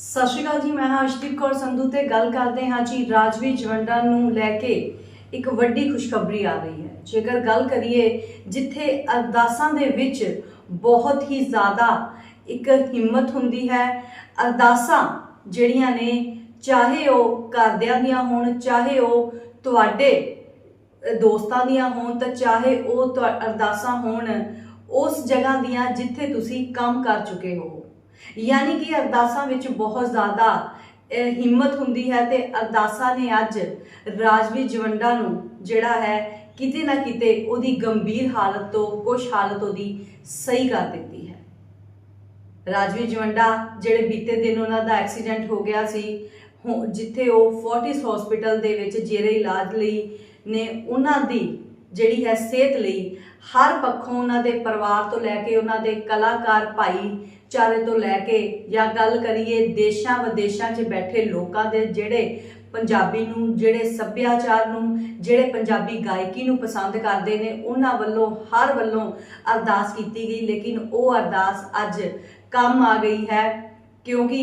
ਸਤਿ ਸ਼੍ਰੀ ਅਕਾਲ ਜੀ, ਮੈਂ ਹਾਂ ਅਸ਼ਦੀਪ ਕੌਰ ਸੰਧੂ ਤੇ ਗੱਲ ਕਰਦੇ ਹਾਂ ਜੀ ਰਾਜਵੀ ਜਵੰਡਾ ਨੂੰ ਲੈ ਕੇ ਇੱਕ ਵੱਡੀ ਖੁਸ਼ਖਬਰੀ ਆ ਰਹੀ ਹੈ। ਜੇਕਰ ਗੱਲ ਕਰੀਏ ਜਿੱਥੇ ਅਰਦਾਸਾਂ ਦੇ ਵਿੱਚ ਬਹੁਤ ਹੀ ਜ਼ਿਆਦਾ ਇੱਕ ਹਿੰਮਤ ਹੁੰਦੀ ਹੈ, ਅਰਦਾਸਾਂ ਜਿਹੜੀਆਂ ਨੇ, ਚਾਹੇ ਉਹ ਘਰਦਿਆਂ ਦੀਆਂ ਹੋਣ, ਚਾਹੇ ਉਹ ਤੁਹਾਡੇ ਦੋਸਤਾਂ ਦੀਆਂ ਹੋਣ ਤਾਂ ਚਾਹੇ ਉਹ ਤੁਹਾ- ਅਰਦਾਸਾਂ ਹੋਣ, ਉਸ ਜਗ੍ਹਾ ਦੀਆਂ ਜਿੱਥੇ ਤੁਸੀਂ ਕੰਮ ਕਰ ਚੁੱਕੇ ਹੋ। ਯਾਨੀ ਕਿ ਅਰਦਾਸਾਂ ਵਿੱਚ ਬਹੁਤ ਜ਼ਿਆਦਾ ਹਿੰਮਤ ਹੁੰਦੀ ਹੈ ਤੇ ਅਰਦਾਸਾਂ ਨੇ ਅੱਜ ਰਾਜਵੀਰ ਜਵੰਡਾ ਨੂੰ ਜਿਹੜਾ ਹੈ ਕਿਤੇ ਨਾ ਕਿਤੇ ਉਹਦੀ ਗੰਭੀਰ ਹਾਲਤ ਤੋਂ ਕੁਝ ਹਾਲਤ ਉਹਦੀ ਸਹੀ ਕਰ ਦਿੱਤੀ ਹੈ। ਰਾਜਵੀਰ ਜਵੰਡਾ ਜਿਹੜੇ ਬੀਤੇ ਦਿਨ ਉਹਨਾਂ ਦਾ ਐਕਸੀਡੈਂਟ ਹੋ ਗਿਆ ਸੀ ਹੁ- ਜਿੱਥੇ ਉਹ ਫੋਰਟਿਸ ਹਸਪੀਟਲ ਦੇ ਵਿੱਚ ਜੇਰੇ ਇਲਾਜ ਲਈ ਨੇ, ਉਹਨਾਂ ਦੀ ਜਿਹੜੀ ਹੈ ਸਿਹਤ ਲਈ ਹਰ ਪੱਖੋਂ ਉਹਨਾਂ ਦੇ ਪਰਿਵਾਰ ਤੋਂ ਲੈ ਕੇ ਉਹਨਾਂ ਦੇ ਕਲਾਕਾਰ ਭਾਈ ਚਾਰੇ ਤੋਂ ਲੈ ਕੇ ਜਾਂ ਗੱਲ ਕਰੀਏ ਦੇਸ਼ਾਂ ਵਿਦੇਸ਼ਾਂ 'ਚ ਬੈਠੇ ਲੋਕਾਂ ਦੇ ਜਿਹੜੇ ਪੰਜਾਬੀ ਨੂੰ ਜਿਹੜੇ ਸੱਭਿਆਚਾਰ ਨੂੰ ਜਿਹੜੇ ਪੰਜਾਬੀ ਗਾਇਕੀ ਨੂੰ ਪਸੰਦ ਕਰਦੇ ਨੇ ਉਹਨਾਂ ਵੱਲੋਂ ਹਰ ਵੱਲੋਂ ਅਰਦਾਸ ਕੀਤੀ ਗਈ। ਲੇਕਿਨ ਉਹ ਅਰਦਾਸ ਅੱਜ ਕੰਮ ਆ ਗਈ ਹੈ ਕਿਉਂਕਿ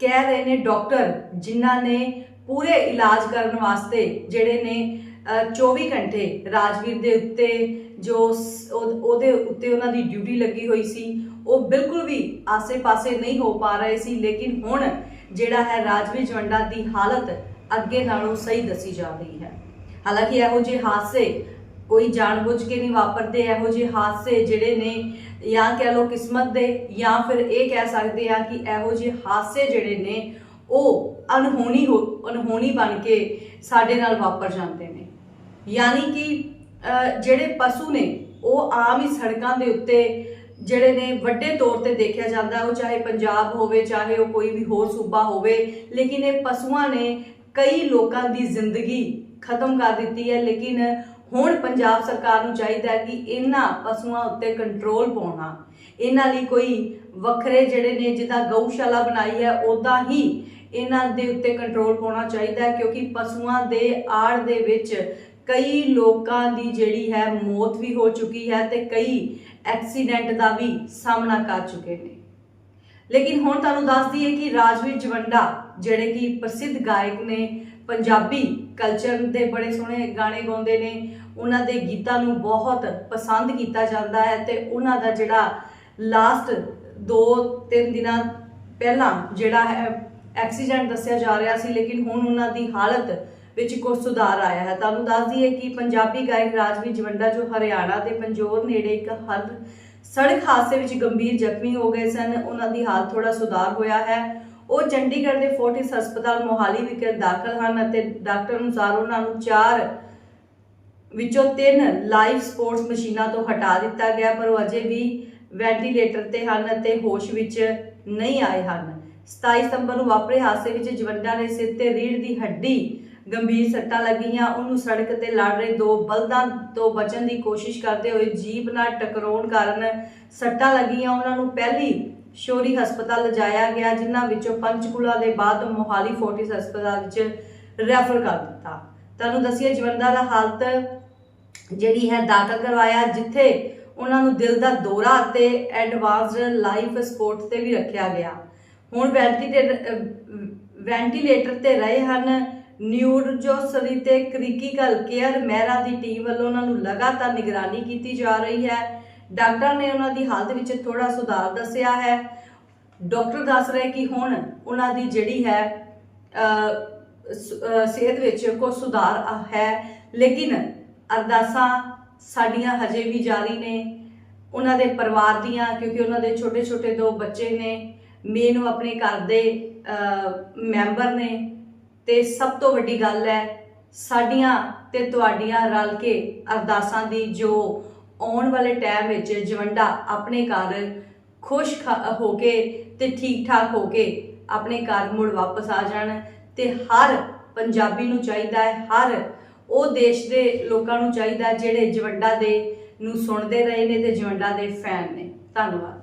ਕਹਿ ਰਹੇ ਨੇ ਡਾਕਟਰ ਜਿਨ੍ਹਾਂ ਨੇ ਪੂਰੇ ਇਲਾਜ ਕਰਨ ਵਾਸਤੇ ਜਿਹੜੇ ਨੇ ਅ, 24 ਘੰਟੇ ਰਾਜਵੀਰ ਦੇ ਉੱਤੇ ਜੋ ਉਹਦੇ ਉੱਤੇ ਉਹਨਾਂ ਦੀ ਡਿਊਟੀ ਲੱਗੀ ਹੋਈ ਸੀ। ਉਹ ਬਿਲਕੁਲ ਵੀ ਆਸੇ-ਪਾਸੇ ਨਹੀਂ ਹੋ ਪਾ ਰਹੇ ਸੀ, ਲੇਕਿਨ ਹੁਣ ਜਿਹੜਾ ਹੈ ਰਾਜਵੀ ਜਵੰਡਾ ਦੀ ਹਾਲਤ ਅੱਗੇ ਨਾਲੋਂ ਸਹੀ ਦੱਸੀ ਜਾ ਰਹੀ ਹੈ। ਹਾਲਾਂਕਿ ਇਹੋ ਜਿਹੇ ਹਾਦਸੇ ਕੋਈ ਜਾਣਬੁੱਝ ਕੇ ਨਹੀਂ ਵਾਪਰਦੇ, ਇਹੋ ਜਿਹੇ ਹਾਦਸੇ ਜਿਹੜੇ ਨੇ ਜਾਂ ਕਹਿ ਲਓ ਕਿਸਮਤ ਦੇ ਜਾਂ ਫਿਰ ਇਹ ਕਹਿ ਸਕਦੇ ਆ ਕਿ ਇਹੋ ਜਿਹੇ ਹਾਦਸੇ ਜਿਹੜੇ ਨੇ, ਉਹ ਅਨਹੋਣੀ ਹੋ ਅਨਹੋਣੀ ਬਣ ਕੇ ਸਾਡੇ ਨਾਲ ਵਾਪਰ ਜਾਂਦੇ ਨੇ। ਯਾਨੀ ਕਿ ਜਿਹੜੇ ਪਸ਼ੂ ਨੇ, ਉਹ ਆਮ ਹੀ ਸੜਕਾਂ ਦੇ ਉੱਤੇ ਜਿਹੜੇ ਨੇ ਵੱਡੇ ਤੌਰ ਤੇ ਦੇਖਿਆ ਜਾਂਦਾ, ਉਹ ਚਾਹੇ ਪੰਜਾਬ ਹੋਵੇ, ਚਾਹੇ ਉਹ ਕੋਈ ਵੀ ਹੋਰ ਸੂਬਾ ਹੋਵੇ, ਲੇਕਿਨ ਇਹ ਪਸ਼ੂਆਂ ਨੇ ਕਈ ਲੋਕਾਂ ਦੀ ਜ਼ਿੰਦਗੀ ਖਤਮ ਕਰ ਦਿੱਤੀ ਹੈ। ਲੇਕਿਨ ਹੁਣ ਪੰਜਾਬ ਸਰਕਾਰ ਨੂੰ ਚਾਹੀਦਾ ਹੈ ਕਿ ਇਹਨਾਂ ਪਸ਼ੂਆਂ ਉੱਤੇ ਕੰਟਰੋਲ ਪਾਉਣਾ। ਇਹਨਾਂ ਲਈ ਕੋਈ ਵੱਖਰੇ ਜਿਹੜੇ ਨੇ, ਜਿੱਦਾਂ ਗਊਸ਼ਾਲਾ ਬਣਾਈ ਹੈ ਉਦਾਂ ਹੀ ਇਹਨਾਂ ਦੇ ਉੱਤੇ ਕੰਟਰੋਲ ਪਾਉਣਾ ਚਾਹੀਦਾ ਹੈ, ਕਿਉਂਕਿ ਪਸ਼ੂਆਂ ਦੇ ਆੜ ਦੇ ਵਿੱਚ ਕਈ ਲੋਕਾਂ ਦੀ ਜਿਹੜੀ ਹੈ ਮੌਤ ਵੀ ਹੋ ਚੁੱਕੀ ਹੈ ਤੇ ਕਈ ਐਕਸੀਡੈਂਟ ਦਾ ਵੀ ਸਾਹਮਣਾ ਕਰ ਚੁੱਕੇ ਨੇ। ਲੇਕਿਨ ਹੁਣ ਤੁਹਾਨੂੰ ਦੱਸ ਦਈਏ ਕਿ ਰਾਜਵੀਰ ਜਵੰਡਾ, ਜਿਹੜੇ ਕਿ ਪ੍ਰਸਿੱਧ ਗਾਇਕ ਨੇ, ਪੰਜਾਬੀ ਕਲਚਰ ਦੇ ਬੜੇ ਸੋਹਣੇ ਗਾਣੇ ਗਾਉਂਦੇ ਨੇ, ਉਹਨਾਂ ਦੇ ਗੀਤਾਂ ਨੂੰ ਬਹੁਤ ਪਸੰਦ ਕੀਤਾ ਜਾਂਦਾ ਹੈ ਤੇ ਉਹਨਾਂ ਦਾ ਜਿਹੜਾ ਲਾਸਟ 2-3 ਦਿਨਾਂ ਪਹਿਲਾਂ ਜਿਹੜਾ ਹੈ ਐਕਸੀਡੈਂਟ ਦੱਸਿਆ ਜਾ ਰਿਹਾ ਸੀ, ਲੇਕਿਨ ਹੁਣ ਉਹਨਾਂ ਦੀ ਹਾਲਤ ਵਿੱਚ ਕੁਝ ਸੁਧਾਰ ਆਇਆ ਹੈ। ਤੁਹਾਨੂੰ ਦੱਸ ਦਈਏ ਕਿ ਪੰਜਾਬੀ ਗਾਇਕ ਰਾਜਵੀਰ ਜਵੰਡਾ ਜੋ ਹਰਿਆਣਾ ਦੇ ਪੰਜੋਰ ਨੇੜੇ ਇੱਕ ਹਰ ਸੜਕ ਹਾਦਸੇ ਵਿੱਚ ਗੰਭੀਰ ਜ਼ਖਮੀ ਹੋ ਗਏ ਸਨ। ਉਹਨਾਂ ਦੀ ਹਾਲਤ ਥੋੜਾ ਸੁਧਾਰ ਹੋਇਆ ਹੈ। ਉਹ ਚੰਡੀਗੜ੍ਹ ਦੇ ਫੋਰਟਿਸ ਹਸਪਤਾਲ ਮੋਹਾਲੀ ਵਿਖੇ ਦਾਖਲ ਹਨ ਅਤੇ ਡਾਕਟਰ ਅਨੁਸਾਰ ਉਹਨਾਂ ਨੂੰ ਚਾਰ ਵਿੱਚੋਂ ਤਿੰਨ ਲਾਈਵ ਸਪੋਰਟਸ ਮਸ਼ੀਨਾਂ ਤੋਂ ਹਟਾ ਦਿੱਤਾ ਗਿਆ, ਪਰ ਉਹ ਅਜੇ ਵੀ ਵੈਂਟੀਲੇਟਰ ਤੇ ਹਨ ਅਤੇ ਹੋਸ਼ ਵਿੱਚ ਨਹੀਂ ਆਏ ਹਨ। 27 ਸਤੰਬਰ ਨੂੰ ਵਾਪਰੇ ਹਾਦਸੇ ਵਿੱਚ ਜਵੰਡਾ ਦੇ ਸਿਰ ਤੇ ਰੀੜ੍ਹ ਦੀ ਹੱਡੀ ਗੰਭੀਰ ਸੱਟਾਂ ਲੱਗੀਆਂ। ਉਹਨੂੰ ਸੜਕ ਤੇ ਲੜ ਰਹੇ ਦੋ ਬਲਦਾਂ ਤੋਂ ਬਚਣ ਦੀ ਕੋਸ਼ਿਸ਼ ਕਰਦੇ ਹੋਏ ਜੀਪ ਨਾਲ ਟਕਰਾਉਣ ਕਾਰਨ ਸੱਟਾਂ ਲੱਗੀਆਂ। ਉਹਨਾਂ ਨੂੰ ਪਹਿਲੀ ਸ਼ੋਰੀ ਹਸਪਤਾਲ ਲਿਜਾਇਆ ਗਿਆ, ਜਿਨ੍ਹਾਂ ਵਿੱਚੋਂ ਪੰਚਕੂਲਾ ਦੇ ਬਾਅਦ ਮੋਹਾਲੀ ਫੋਰਟਿਸ ਹਸਪਤਾਲ ਵਿੱਚ ਰੈਫਰ ਕਰ ਦਿੱਤਾ। ਤੁਹਾਨੂੰ ਦੱਸੀਏ ਜਵੰਦਾ ਦਾ ਹਾਲਤ ਜਿਹੜੀ ਹੈ ਦਾਖਲ ਕਰਵਾਇਆ, ਜਿੱਥੇ ਉਹਨਾਂ ਨੂੰ ਦਿਲ ਦਾ ਦੌਰਾ ਅਤੇ ਐਡਵਾਂਸਡ ਲਾਈਫ ਸਪੋਰਟ ਤੇ ਵੀ ਰੱਖਿਆ ਗਿਆ। ਹੁਣ ਵੈਂਟੀਲੇਟਰ ਵੈਂਟੀਲੇਟਰ ਤੇ ਰਹੇ ਹਨ। ਨਿਊਰੋਜੋਸਰੀ ਤੇ ਕ੍ਰਿਟੀਕਲ ਕੇਅਰ ਮਹਿਰਾ ਦੀ ਟੀਮ ਵੱਲੋਂ ਉਹਨਾਂ ਨੂੰ ਲਗਾਤਾਰ ਨਿਗਰਾਨੀ ਕੀਤੀ ਜਾ ਰਹੀ ਹੈ। ਡਾਕਟਰ ਨੇ ਉਹਨਾਂ ਦੀ ਹਾਲਤ ਵਿੱਚ ਥੋੜਾ ਸੁਧਾਰ ਦੱਸਿਆ ਹੈ। ਡਾਕਟਰ ਦੱਸ ਰਹੇ ਕਿ ਹੁਣ ਉਹਨਾਂ ਦੀ ਜਿਹੜੀ ਹੈ ਸਿਹਤ ਵਿੱਚ ਕੁਝ ਸੁਧਾਰ ਹੈ, ਲੇਕਿਨ ਅਰਦਾਸਾਂ ਸਾਡੀਆਂ ਹਜੇ ਵੀ ਜਾਰੀ ਨੇ। ਉਹਨਾਂ ਦੇ ਪਰਿਵਾਰ ਦੀਆਂ, ਕਿਉਂਕਿ ਉਹਨਾਂ ਦੇ ਛੋਟੇ ਛੋਟੇ ਦੋ ਬੱਚੇ ਨੇ, ਮੇਨ ਉਹ ਆਪਣੇ ਘਰ ਦੇ ਮੈਂਬਰ ਨੇ। ਤੇ ਸਭ ਤੋਂ ਵੱਡੀ ਗੱਲ ਹੈ, ਸਾਡੀਆਂ ਤੇ ਤੁਹਾਡੀਆਂ ਰਲ ਕੇ ਅਰਦਾਸਾਂ ਦੀ ਜੋ ਆਉਣ ਵਾਲੇ ਟਾਈਮ ਵਿੱਚ ਜਵੰਡਾ ਆਪਣੇ ਘਰ ਖੁਸ਼ ਖ- ਹੋ ਕੇ ਤੇ ਠੀਕ ਠਾਕ ਹੋ ਕੇ ਆਪਣੇ ਘਰ ਮੁੜ ਵਾਪਸ ਆ ਜਾਣ ਤੇ ਹਰ ਪੰਜਾਬੀ ਨੂੰ ਚਾਹੀਦਾ ਹੈ, ਹਰ ਉਹ ਦੇਸ਼ ਦੇ ਲੋਕਾਂ ਨੂੰ ਚਾਹੀਦਾ ਜਿਹੜੇ ਜਵੰਡਾ ਦੇ ਨੂੰ ਸੁਣਦੇ ਰਹੇ ਨੇ ਤੇ ਜਵੰਡਾ ਦੇ ਫੈਨ ਨੇ। ਧੰਨਵਾਦ।